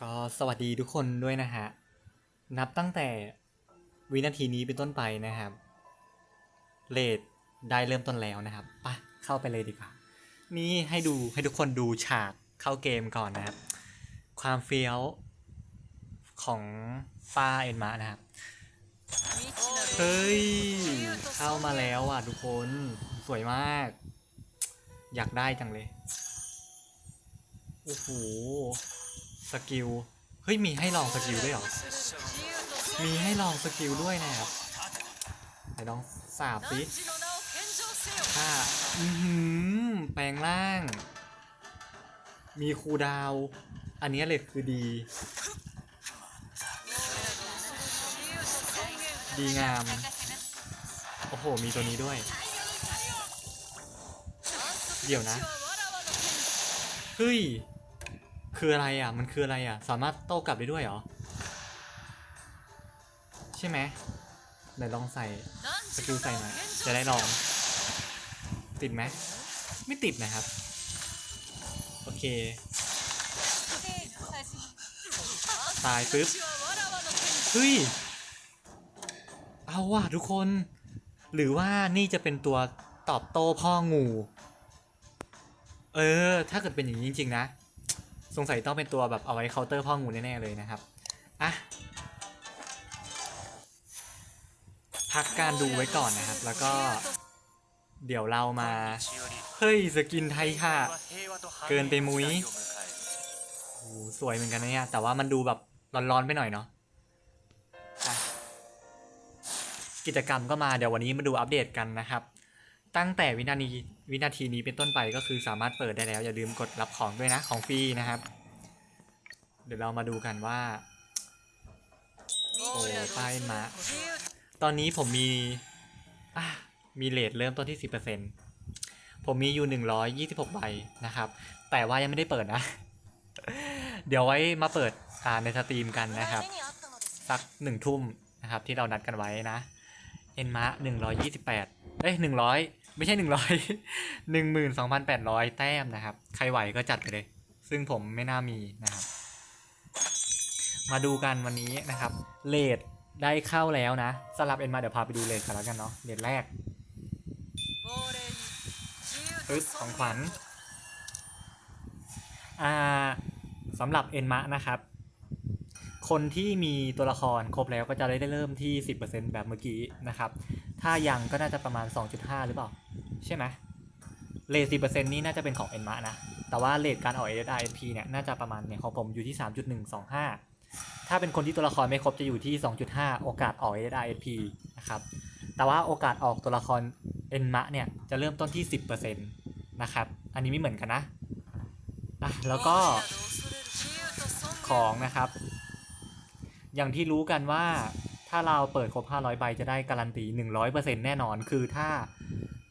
ก็สวัสดีทุกคนด้วยนะฮะ นับตั้งแต่วินาทีนี้เป็นต้นไปนะครับ เลดได้เริ่มต้นแล้วนะครับไปเข้าไปเลยดีกว่า นี่ให้ดูให้ทุกคนดูฉากเข้าเกมก่อนนะครับ ความเฟี้ยวของป้าเอ็นมานะครับ เฮ้ย เข้ามาแล้วอะทุกคนสวยมาก อยากได้จังเลย โอ้โห สกิล เฮ้ย มีให้ลองสกิลด้วยเหรอ มีให้ลองสกิลด้วยนะครับไหนลองสาบสิถ้าอือหือแปลงร่าง มีคูดาว อันนี้เลยคือดี ดีงาม โอ้โห มีตัวนี้ด้วย เดี๋ยวนะ เฮ้ย คืออะไรอะ มันคืออะไรอะ สามารถโต้กลับได้ด้วยเหรอ ใช่ไหมเดี๋ยวลองใส่สกิลใส่หน่อยจะได้ลอง ติดไหมไม่ติดนะครับ โอเค ตายปุ๊บเฮ้ย เอาว่ะทุกคน หรือว่านี่จะเป็นตัวตอบโต้พ่องู เออ ถ้าเกิดเป็นอย่างนี้จริง ๆ นะ สงสัยต้องเป็นตัวแบบเอาไว้เคาน์เตอร์พ่องูแน่ๆเลยนะครับอะพักการดูไว้ก่อนนะครับ แล้วก็เดี๋ยวเรามา เฮ้ย สกินไทยค่ะ เกินไปมุ้ยโอ้สวยเหมือนกันนะเนี่ย แต่ว่ามันดูแบบร้อนๆไปหน่อยเนาะกิจกรรมก็มาเดี๋ยววันนี้มาดูอัปเดตกันนะครับ ตั้งแต่วินาทีวินาทีนี้เป็นต้นไปก็คือสามารถเปิดได้แล้ว อย่าลืมกดรับของด้วยนะของฟรีนะครับ เดี๋ยวเรามาดูกันว่า โอ้ป้ายมะตอนนี้ผมมีอะมีเลทเริ่มต้นที่ 10%ผมมีอยู่ 126 ใบนะครับ แต่ว่ายังไม่ได้เปิดนะ เดี๋ยวไว้มาเปิดอ่าในสตรีมกันนะครับ สักหนึ่งทุ่มนะครับที่เรานัดกันไว้นะ เอ็นมะหนึ่งร้อยยี่สิบแปดเอ้ยหนึ่งร้อย ไม่ใช่หนึ่งร้อยหนึ่งหมื่นสองพันแปดร้อยแต้มนะครับ ใครไหวก็จัดไปเลย ซึ่งผมไม่น่ามีนะครับ มาดูกันวันนี้นะครับเลดได้เข้าแล้วนะสลับเอ็นมาเดี๋ยวพาไปดูเลดกันแล้วกันเนาะเลดแรกปึ๊บของขวัญอ่าสำหรับเอ็นมะนะครับ คนที่มีตัวละครครบแล้วก็จะได้เริ่มที่ 10%แบบเมื่อกี้นะครับ ถ้ายังก็น่าจะประมาณ 2.5 หรือเปล่า ใช่ไหมเลท10%นี่น่าจะเป็นของเอ็นมะนะ แต่ว่าเลทการออก SR SP เนี่ยน่าจะประมาณเนี่ยของผมอยู่ที่ 3.125 ถ้าเป็นคนที่ตัวละครไม่ครบจะอยู่ที่ 2.5 โอกาสออก SR SP นะครับ แต่ว่าโอกาสออกตัวละครเอ็นมะเนี่ยจะเริ่มต้นที่ 10%นะครับ อันนี้ไม่เหมือนกันนะอะแล้วก็ของนะครับ อย่างที่รู้กันว่าถ้าเราเปิดครบ 500 ใบจะได้การันตี 100%แน่นอน คือถ้า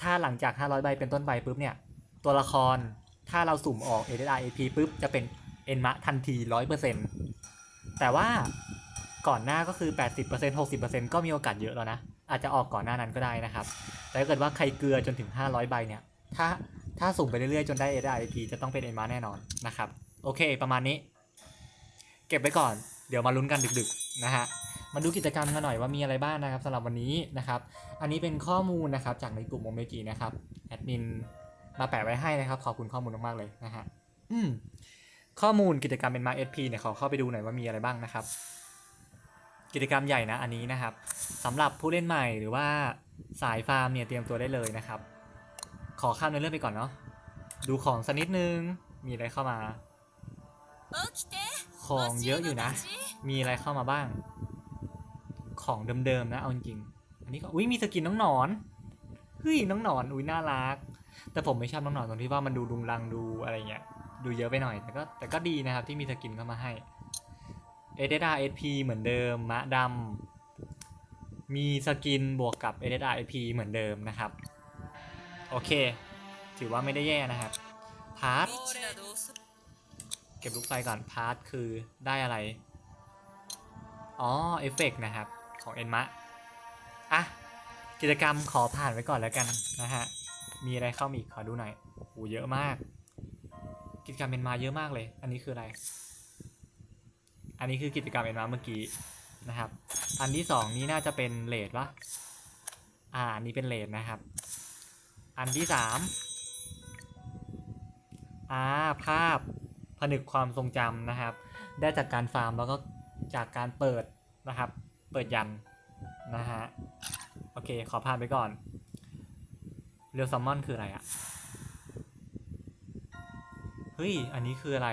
ถ้าหลังจาก 500 ใบเป็นต้นไปปุ๊บเนี่ย ตัวละครถ้าเราสุ่มออก ADR AP ปุ๊บจะเป็นเอ็นมะทันที 100%แต่ว่าก่อนหน้าก็คือ 80% 60%ก็มีโอกาสเยอะแล้วนะ อาจจะออกก่อนหน้านั้นก็ได้นะครับ แต่ถ้าเกิดว่าใครเกลือจนถึง 500 ใบเนี่ย ถ้าถ้าสุ่มไปเรื่อยๆ จนได้ ADR AP จะต้องเป็นเอ็นมะแน่นอนนะครับ โอเค ประมาณนี้ เก็บไว้ก่อน เดี๋ยวมาลุ้นกันดึกๆนะฮะมาดูกิจกรรมกันหน่อยว่ามีอะไรบ้างนะครับสำหรับวันนี้นะครับ อันนี้เป็นข้อมูลนะครับจากในกลุ่มโมเมจินะครับแอดมินมาแปะไว้ให้นะครับ ขอบคุณข้อมูลมากๆเลยนะฮะอืมข้อมูลกิจกรรมเป็นมาเอสพีเนี่ยขอเข้าไปดูหน่อยว่ามีอะไรบ้างนะครับ กิจกรรมใหญ่นะอันนี้นะครับสำหรับผู้เล่นใหม่หรือว่าสายฟาร์มเนี่ยเตรียมตัวได้เลยนะครับ ขอข้ามในเรื่องไปก่อนเนาะดูของสักนิดนึงมีอะไรเข้ามา ของเยอะอยู่นะ มีอะไรเข้ามาบ้าง ของเดิมๆนะเอาจริงๆอันนี้ก็อุ้ยมีสกินน้องหนอนเฮ้ยน้องหนอนอุ้ยน่ารัก แต่ผมไม่ชอบน้องหนอนตรงที่ว่ามันดูดุงรังดูอะไรเงี้ย ดูเยอะไปหน่อย แต่ก็แต่ก็ดีนะครับที่มีสกินเข้ามาให้เอเดดาเอพีเหมือนเดิม มะดำ มีสกินบวกกับเอเดดาเอพีเหมือนเดิมนะครับ โอเค ถือว่าไม่ได้แย่นะครับ พาร์ท เก็บลูกไฟก่อนพาร์ทคือได้อะไร อ๋อเอฟเฟกนะครับ ของเอ็นมะอะ กิจกรรมขอผ่านไว้ก่อนแล้วกันนะฮะ มีอะไรเข้ามาอีกขอดูหน่อย โอ้โหเยอะมาก กิจกรรมเอ็นมาเยอะมากเลย อันนี้คืออะไร อันนี้คือกิจกรรมเอ็นมาเมื่อกี้นะครับ อันที่สองนี้น่าจะเป็นเลดปะอ่าอันนี้เป็นเลดนะครับ อันที่สามอ่าภาพ ผนึกความทรงจำนะครับ ได้จากการฟาร์มแล้วก็จากการเปิดนะครับ เปิดยันนะฮะโอเค ขอผ่านไปก่อนเรียวซัมมอนคืออะไรอะเฮ้ย อันนี้คืออะไร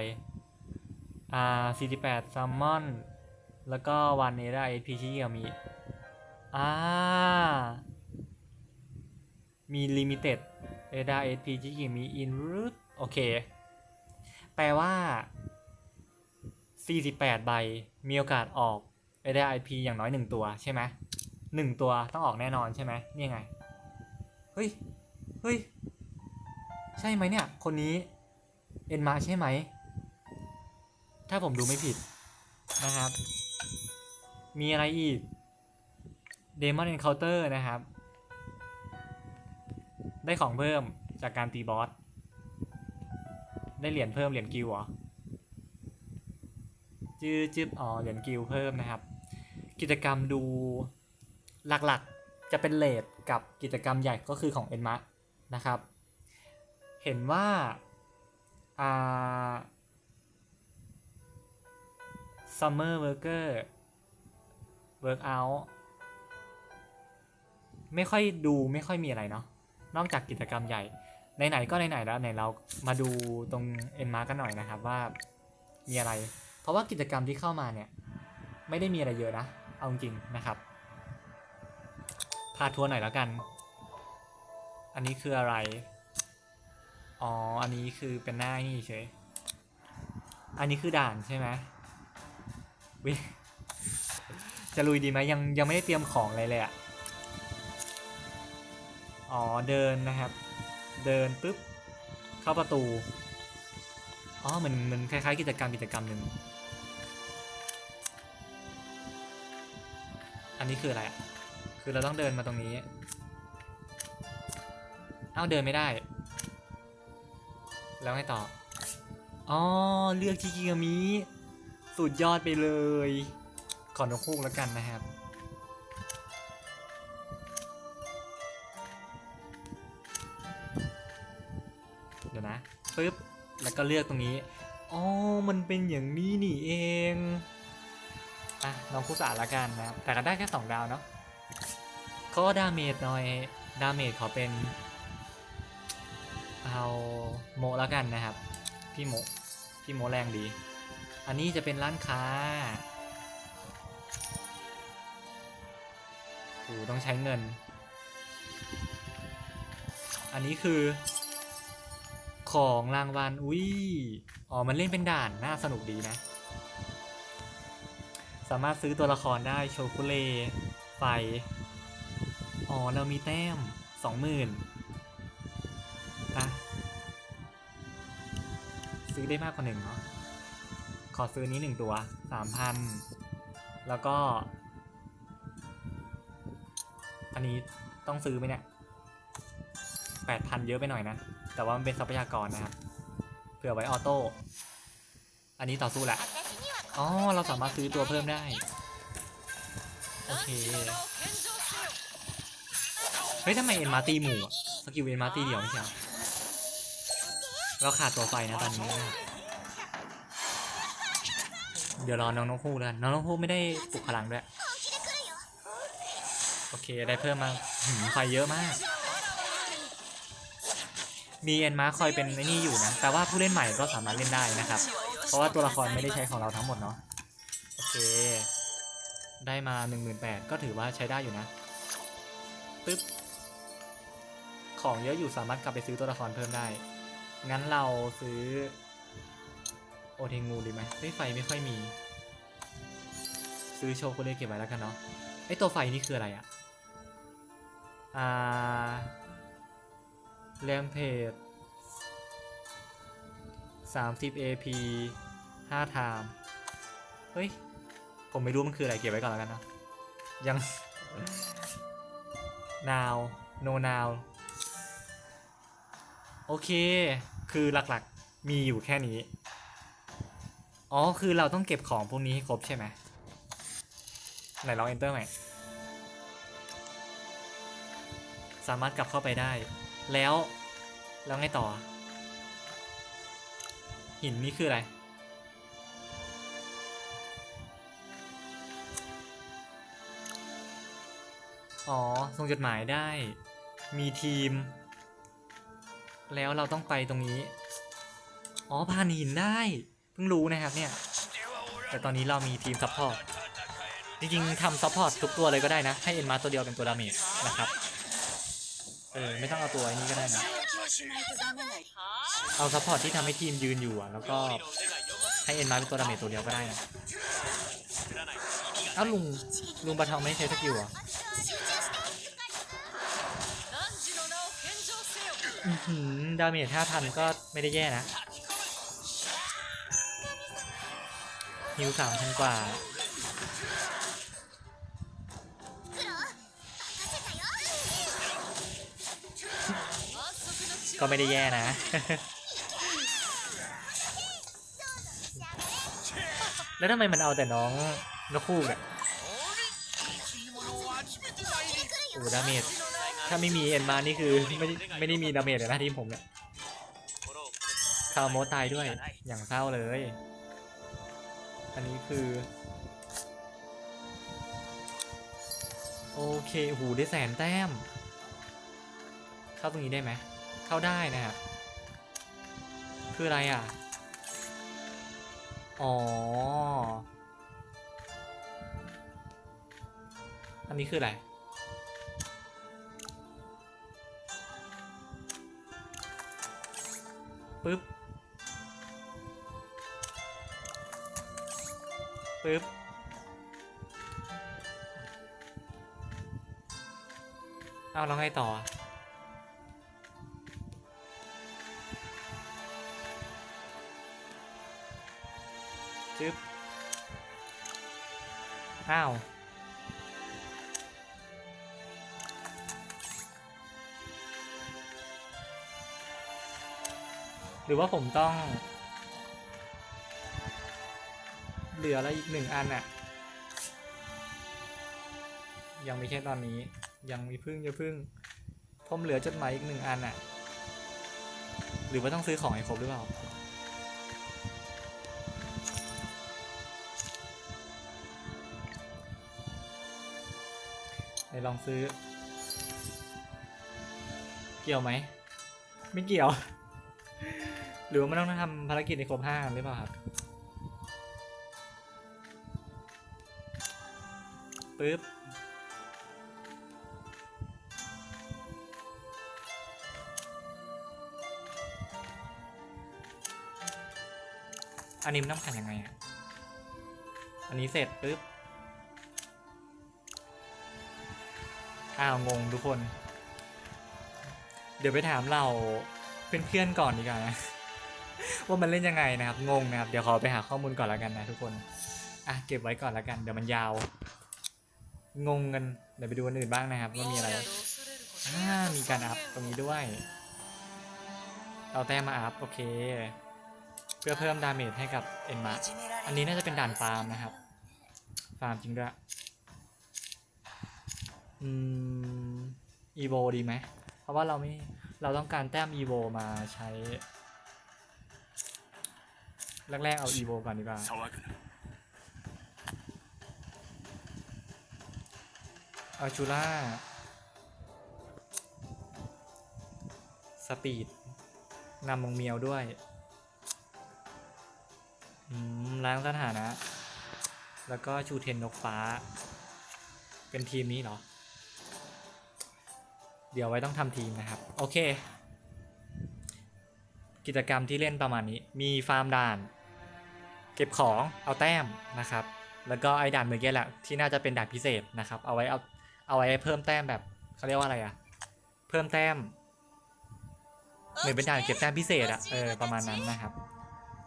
อ่า48ซัมมอน แล้วก็วันเนร่าเอพีชิเกียวมีอ่า มีลิมิเต็ดเอดาเอพีชิเกียวมีอินรูทโอเค แปลว่า 48 ใบ มีโอกาสออกเอดาไอพีอย่างน้อย 1 ตัวใช่ไหมหนึ่งตัวต้องออกแน่นอนใช่ไหมนี่ไง เฮ้ย เฮ้ย ใช่ไหมเนี่ย คนนี้ เอ็นมาใช่ไหม ถ้าผมดูไม่ผิดนะครับ มีอะไรอีก Demon Encounter นะครับ ได้ของเพิ่มจากการตีบอส ได้เหรียญเพิ่มเหรียญกิลด์เหรอจื้อจึบอ๋อเหรียญกิลด์เพิ่มนะครับ กิจกรรมดูหลักๆจะเป็นเลดกับกิจกรรมใหญ่ก็คือของเอ็นมะนะครับ เห็นว่าอ่า Summer Worker Workout ไม่ค่อยดูไม่ค่อยมีอะไรเนาะนอกจากกิจกรรมใหญ่ ไหนๆก็ไหนๆแล้วไหนเรามาดูตรงเอ็นมากันหน่อยนะครับว่ามีอะไร เพราะว่ากิจกรรมที่เข้ามาเนี่ยไม่ได้มีอะไรเยอะนะ เอาจริงนะครับพาทัวร์หน่อยแล้วกัน อันนี้คืออะไร อ๋อ อันนี้คือเป็นหน้านี่เฉย อันนี้คือด่านใช่ไหมวิจะลุยดีไหมยังยังไม่ได้เตรียมของอะไรเลยอะอ๋อ เดินนะครับ เดินปุ๊บ เข้าประตู อ๋อเหมือนเหมือนคล้ายๆ กิจกรรมกิจกรรมหนึ่ง อันนี้คืออะไรอะ คือเราต้องเดินมาตรงนี้ เอ้าเดินไม่ได้ แล้วไงต่อ อ๋อ เลือกชิกิกามิสุดยอดไปเลย ขอนกคูกแล้วกันนะครับ ปึ๊บแล้วก็เลือกตรงนี้อ๋อมันเป็นอย่างนี้นี่เองอะลองคู่สาละกันนะครับแต่ก็ได้แค่2ดาวเนาะก็ดาเมจหน่อยดาเมจขอเป็นเอาโมแล้วกันนะครับ พี่โมพี่โมแรงดี อันนี้จะเป็นร้านค้าโหต้องใช้เงิน อันนี้คือ ของรางวัล อุ้ย อ๋อ มันเล่นเป็นด่าน น่าสนุกดีนะ สามารถซื้อตัวละครได้โชกุเล ไฟ อ๋อ เรามีแต้มสองหมื่นอะซื้อได้มากกว่าหนึ่งเนาะ ขอซื้อนี้หนึ่งตัวสามพัน แล้วก็ อันนี้ต้องซื้อไหมเนี่ยแปดพันเยอะไปหน่อยนะ แต่ว่ามันเป็นทรัพยากรนะครับ เผื่อไว้ออโต้ อันนี้ต่อสู้แหละ อ๋อ เราสามารถซื้อตัวเพิ่มได้ โอเค เฮ้ยทำไมเอ็นมาตีหมู่สกิลเอ็นมาตีเดียวไม่ใช่เหรอเราขาดตัวไฟนะตอนนี้นะเดี๋ยวรอน้องนกฮูกแล้วกันน้องนกฮูกไม่ได้ปลุกพลังด้วย โอเคได้เพิ่มมาไฟเยอะมาก มีเอ็นมาคอยเป็นไอ้นี่อยู่นะ แต่ว่าผู้เล่นใหม่ก็สามารถเล่นได้นะครับ เพราะว่าตัวละครไม่ได้ใช้ของเราทั้งหมดเนาะ โอเค ได้มา 18,000ก็ถือว่าใช้ได้อยู่นะ ปึ๊บ ของเยอะอยู่สามารถกลับไปซื้อตัวละครเพิ่มได้ งั้นเราซื้อ โอเทงูดีไหมเฮ้ยไฟไม่ค่อยมี ซื้อโชกุเล่เก็บไว้แล้วกันเนาะ ไอตัวไฟนี่คืออะไรอะอ่า แรมเพจ30 AP 5 time เฮ้ย ผมไม่รู้มันคืออะไรเก็บไว้ก่อนแล้วกันนะ ยัง now no now โอเค คือหลักๆ มีอยู่แค่นี้ อ๋อ คือเราต้องเก็บของพวกนี้ให้ครบใช่ไหม ไหนลอง enter ใหม่ สามารถกลับเข้าไปได้ แล้ว แล้วไงต่อ หินนี่คืออะไร อ๋อ ส่งจดหมายได้ มีทีม แล้วเราต้องไปตรงนี้ อ๋อ ผ่านหินได้ เพิ่งรู้นะครับเนี่ย แต่ตอนนี้เรามีทีมซัพพอร์ต จริงๆทำซัพพอร์ตทุกตัวเลยก็ได้นะ ให้เอ็นมาตัวเดียวเป็นตัวดาเมจนะครับ เออไม่ต้องเอาตัวไอ้นี้ก็ได้นะเอาซัพพอร์ตที่ทำให้ทีมยืนอยู่อะแล้วก็ให้เอ็นมาเป็นตัวดาเมจตัวเดียวก็ได้นะอ้าวลุงลุงปะทองไม่ใช้สกิลเหรออื้อหือดาเมจห้าพันก็ไม่ได้แย่นะฮิวสามพันกว่า ก็ไม่ได้แย่นะ แล้วทำไมมันเอาแต่น้องนกคู่อะโอ้ดาเมจถ้าไม่มีเอ็นมานี่คือไม่ได้ไม่ได้มีดาเมจเลยนะทีมผมเนี่ยคาร์โมตายด้วยอย่างเศร้าเลย อันนี้คือ โอเคหูได้แสนแต้ม เข้าตรงนี้ได้ไหม เข้าได้นะครับคืออะไรอะ อ๋อ อันนี้คืออะไร ปึ๊บ ปึ๊บเอาแล้วไงต่อ จึ๊บ อ้าว หรือว่าผมต้อง เหลืออะไรอีกหนึ่งอันอะยังไม่ใช่ตอนนี้ ยังมีพึ่งอย่าพึ่ง ผมเหลือจดหมายอีกหนึ่งอันอะหรือว่าต้องซื้อของให้ครบหรือเปล่า นลองซื้อ เกี่ยวไหม ไม่เกี่ยว หรือว่ามันต้องทำภารกิจในครบห้าอันหรือเปล่าครับปึ๊บอันนี้มันต้องผ่านยังไงอะ อันนี้เสร็จปึ๊บ อ้าวงงทุกคน เดี๋ยวไปถามเราเพื่อนๆก่อนดีกว่านะว่ามันเล่นยังไงนะครับงงนะครับเดี๋ยวขอไปหาข้อมูลก่อนแล้วกันนะทุกคนอะเก็บไว้ก่อนแล้วกันเดี๋ยวมันยาว งงกันเดี๋ยวไปดูอันอื่นบ้างนะครับว่ามีอะไรอ่ามีการอัพตรงนี้ด้วย เอาแต้มมาอัพโอเค เพื่อเพิ่มดาเมจให้กับเอ็นมาอันนี้น่าจะเป็นด่านฟาร์มนะครับ ฟาร์มจริงด้วย อืมอีโวดีไหม เพราะว่าเราไม่เราต้องการแต้มอีโวมาใช้ แรกๆเอาอีโวก่อนดีกว่าอาชูล่า สปีด นำมงเมียวด้วย ล้างสถานะ แล้วก็ชูเทนนกฟ้า เป็นทีมนี้เหรอ เดี๋ยวไว้ต้องทำทีมนะครับ โอเค กิจกรรมที่เล่นประมาณนี้มีฟาร์มด่าน เก็บของเอาแต้มนะครับ แล้วก็ไอ้ด่านเมื่อกี้แหละที่น่าจะเป็นด่านพิเศษนะครับ เอาไว้เอาเอาไว้เพิ่มแต้มแบบเขาเรียกว่าอะไรอะเพิ่มแต้มเหมือนเป็นด่านเก็บแต้มพิเศษอะเออประมาณนั้นนะครับ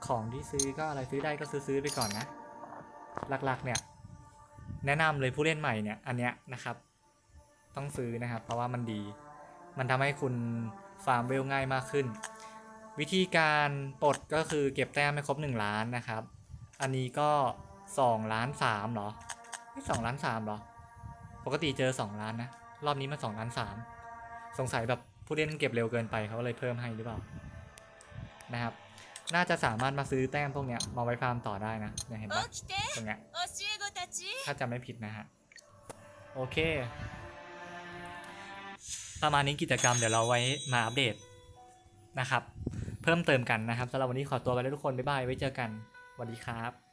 ของที่ซื้อก็อะไรซื้อได้ก็ซื้อซื้อไปก่อนนะ หลักๆเนี่ย แนะนำเลยผู้เล่นใหม่เนี่ยอันเนี้ยนะครับ ต้องซื้อนะครับ เพราะว่ามันดี มันทำให้คุณฟาร์มเวลง่ายมากขึ้น วิธีการปลดก็คือเก็บแต้มให้ครบ 1 ล้านนะครับ อันนี้ก็ 2 ล้าน3เหรอไม่สองล้านสามเหรอ ปกติเจอ 2 ล้านนะ รอบนี้มา2ล้าน3สงสัยแบบผู้เล่นเก็บเร็วเกินไปเขาเลยเพิ่มให้หรือเปล่านะครับน่าจะสามารถมาซื้อแต้มพวกเนี้ยมาไว้ฟาร์มต่อได้นะเนี่ยเห็นปะตรงเนี้ยถ้าจำไม่ผิดนะฮะ โอเค ประมาณนี้กิจกรรมเดี๋ยวเราไว้มาอัปเดตนะครับ เพิ่มเติมกันนะครับสำหรับวันนี้ขอตัวไปแล้วทุกคนบ๊ายบายไว้เจอกันสวัสดีครับ